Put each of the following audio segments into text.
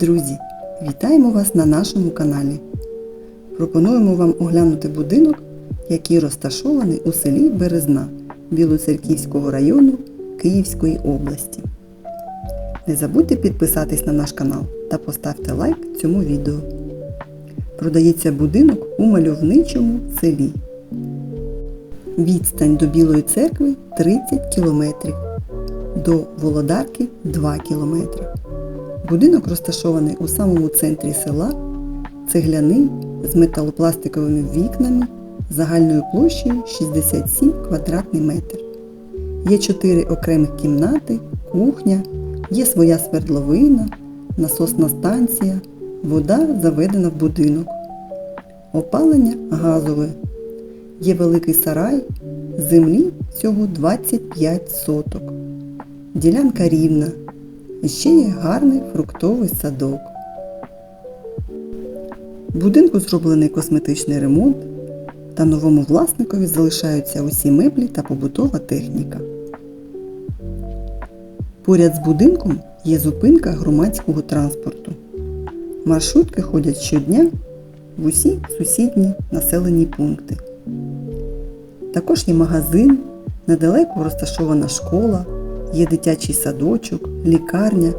Друзі, вітаємо вас на нашому каналі. Пропонуємо вам оглянути будинок, який розташований у селі Березна Білоцерківського району Київської області. Не забудьте підписатись на наш канал та поставте лайк цьому відео. Продається будинок у мальовничому селі. Відстань до Білої церкви 30 км, до Володарки 2 км. Будинок розташований у самому центрі села, цегляний з металопластиковими вікнами загальною площею 67 квадратний метр. Є 4 окремих кімнати, кухня, є своя свердловина, насосна станція, вода заведена в будинок. Опалення газове. Є великий сарай, землі всього 25 соток. Ділянка рівна. І ще є гарний фруктовий садок. Будинку зроблений косметичний ремонт, та новому власникові залишаються усі меблі та побутова техніка. Поряд з будинком є зупинка громадського транспорту. Маршрутки ходять щодня в усі сусідні населені пункти. Також є магазин, недалеко розташована школа, є дитячий садочок, лікарня,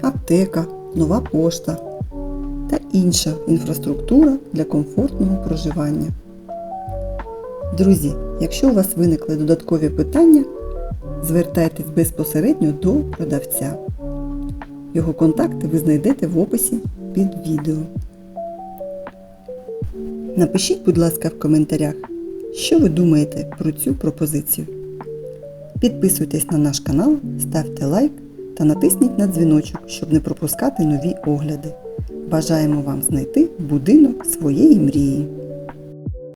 аптека, нова пошта та інша інфраструктура для комфортного проживання. Друзі, якщо у вас виникли додаткові питання, звертайтесь безпосередньо до продавця. Його контакти ви знайдете в описі під відео. Напишіть, будь ласка, в коментарях, що ви думаєте про цю пропозицію. Підписуйтесь на наш канал, ставте лайк та натисніть на дзвіночок, щоб не пропускати нові огляди. Бажаємо вам знайти будинок своєї мрії.